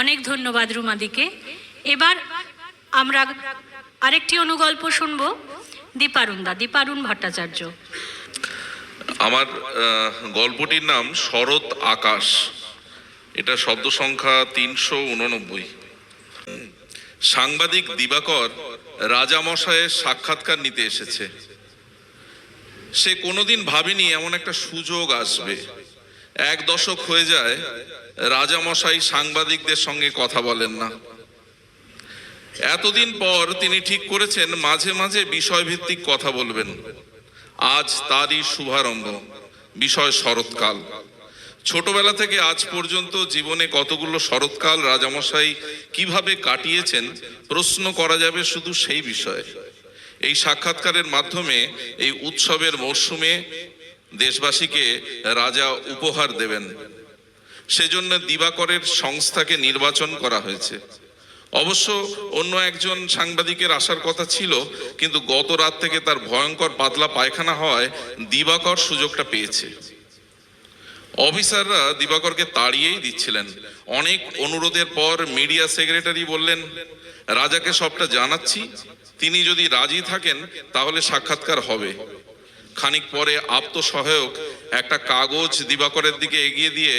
অনেক ধন্যবাদ রুমাদিকে। এবার আমরা আরেকটি অনুগল্প শুনব দীপারুন্দা দীপারুণ ভট্টাচার্য। আমার গল্পটির নাম শরৎ আকাশ। এটা শব্দ সংখ্যা তিনশো উননব্বই। সাংবাদিক দিবাকর রাজামশায়ের সাক্ষাৎকার নিতে এসেছে। সে কোনোদিন ভাবেনি এমন একটা সুযোগ আসবে। এক দশক হয়ে যায়, রাজামশাই সাংবাদিকদের সঙ্গে কথা বলেন না। এতদিন পর তিনি ঠিক করেছেন, মাঝে মাঝে বিষয়ভিত্তিক কথা বলবেন। আজ তারই শুভারম্ভ, বিষয় শরৎকাল। ছোটবেলা থেকে আজ পর্যন্ত জীবনে কতগুলো শরৎকাল রাজামশাই কীভাবে কাটিয়েছেন, প্রশ্ন করা যাবে শুধু সেই বিষয়ে। এই সাক্ষাৎকারের মাধ্যমে, এই উৎসবের মরশুমে দেশবাসীকে রাজা উপহার দেবেন। সেজন্য দিবাকরের সংস্থাকে নির্বাচন করা হয়েছে। অবশ্য অন্য একজন সাংবাদিকের আসার কথা ছিল, কিন্তু গত রাত থেকে তার ভয়ঙ্কর পাতলা পায়খানা হওয়ায় দিবাকর সুযোগটা পেয়েছে। অফিসাররা দিবাকরকে তাড়িয়েই দিচ্ছিলেন। অনেক অনুরোধের পর মিডিয়া সেক্রেটারি বললেন, রাজাকে সবটা জানাচ্ছি। তিনি যদি রাজি থাকেন, তাহলে সাক্ষাৎকার হবে। খানিক পরে আত্মসহায়ক একটা কাগজ দিবাকরের দিকে এগিয়ে দিয়ে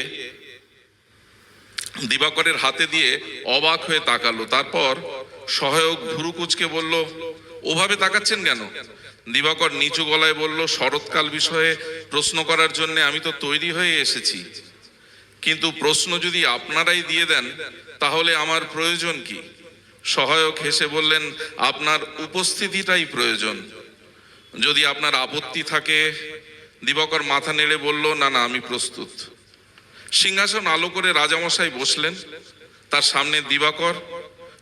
দিবাকরের হাতে দিয়ে অবাক হয়ে তাকালো। তারপর সহায়ক ভুরুকুচকে বলল, ওভাবে তাকাচ্ছেন কেন? দিবাকর নিচু গলায় বলল, শরৎকাল বিষয়ে প্রশ্ন করার জন্য আমি তো তৈরি হয়ে এসেছি। কিন্তু প্রশ্ন যদি আপনারাই দিয়ে দেন, তাহলে আমার প্রয়োজন কি? সহায়ক হেসে বললেন, আপনার উপস্থিতিটাই প্রয়োজন। যদি আপনার আপত্তি থাকে, দিবাকর মাথা নেড়ে বলল, না না, আমি প্রস্তুত। সিংহাসন আলো করে রাজামশাই বসলেন। তার সামনে দিবাকর,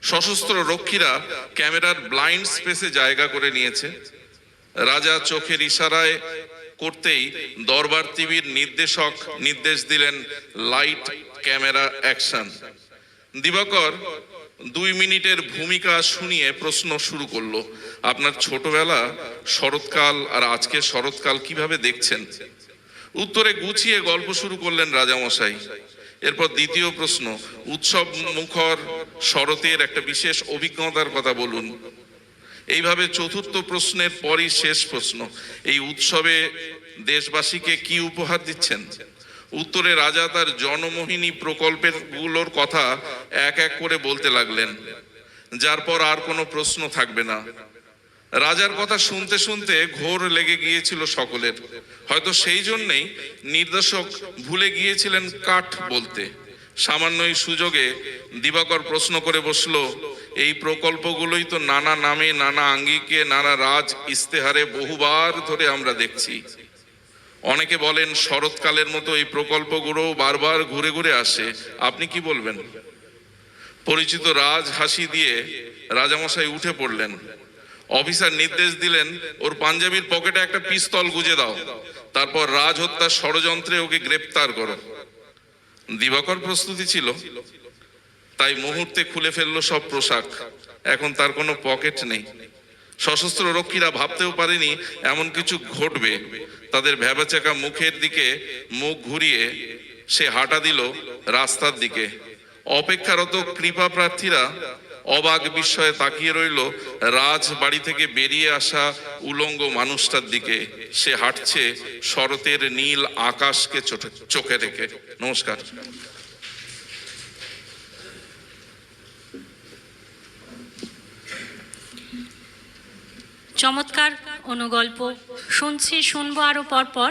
সশস্ত্র রক্ষীরা ক্যামেরার ব্লাইন্ড স্পেসে জায়গা করে নিয়েছে। রাজা চোখের ইশারায় করতেই দরবার টিভির নির্দেশক নির্দেশ দিলেন, লাইট ক্যামেরা অ্যাকশন। দিবাকর দুই মিনিটের ভূমিকা শুনিয়ে প্রশ্ন শুরু করল। আপনার ছোটবেলা, শরৎকাল আর আজকে শরৎকাল কীভাবে দেখছেন? উত্তরে গুছিয়ে গল্প শুরু করলেন রাজামশাই। এরপর দ্বিতীয় প্রশ্ন, উৎসব মুখর শরতের একটা বিশেষ অভিজ্ঞতার কথা বলুন। এইভাবে চতুর্থ প্রশ্নের পরই শেষ প্রশ্ন, এই উৎসবে দেশবাসীকে কি উপহার দিচ্ছেন? উত্তরে রাজা তার জনমোহিনী প্রকল্পেরগুলোর কথা এক এক করে বলতে লাগলেন। যার পর আর কোনো প্রশ্ন থাকবে না। রাজার কথা শুনতে শুনতে ঘোর লেগে গিয়েছিল সকলের। হয়তো সেই জন্যেই নির্দেশক ভুলে গিয়েছিলেন কাঠ বলতে। সামান্য এই সুযোগে দিবাকর প্রশ্ন করে বসল, এই প্রকল্পগুলোই তো নানা নামে, নানা আঙ্গিকে, নানা রাজ ইস্তেহারে বহুবার ধরে আমরা দেখছি। অনেকে বলেন শরৎকালের মতো এই প্রকল্পগুলো বারবার ঘুরে ঘুরে আসে। আপনি কি বলবেন? পরিচিত রাজ হাসি দিয়ে রাজামশাই উঠে পড়লেন। অফিসার নির্দেশ দিলেন, ওর পাঞ্জাবির পকেটে একটা পিস্তল গুজে দাও। তারপর রাজ হত্যার ষড়যন্ত্রে ওকে গ্রেপ্তার করো। দিবাকর প্রস্তুতি ছিল। তাই মুহূর্তে খুলে ফেলল সব পোশাক। এখন তার কোনো পকেট নেই। সশস্ত্র রক্ষীরা ভাবতেও পারেনি এমন কিছু ঘটবে। তাদের ভ্যাবাচাকা মুখের দিকে মুখ ঘুরিয়ে সে হাঁটা দিল রাস্তার দিকে। অপেক্ষারত কৃপা প্রার্থীরা অবাক বিস্ময়ে তাকিয়ে রইল রাজ বাড়ি থেকে বেরিয়ে আসা উলঙ্গ মানুষটার দিকে। সে হাঁটছে শরতের নীল আকাশকে চোখে- চোখে রেখে। নমস্কার। চমৎকার অনুগল্প। শুনছি শুনব আরও পরপর।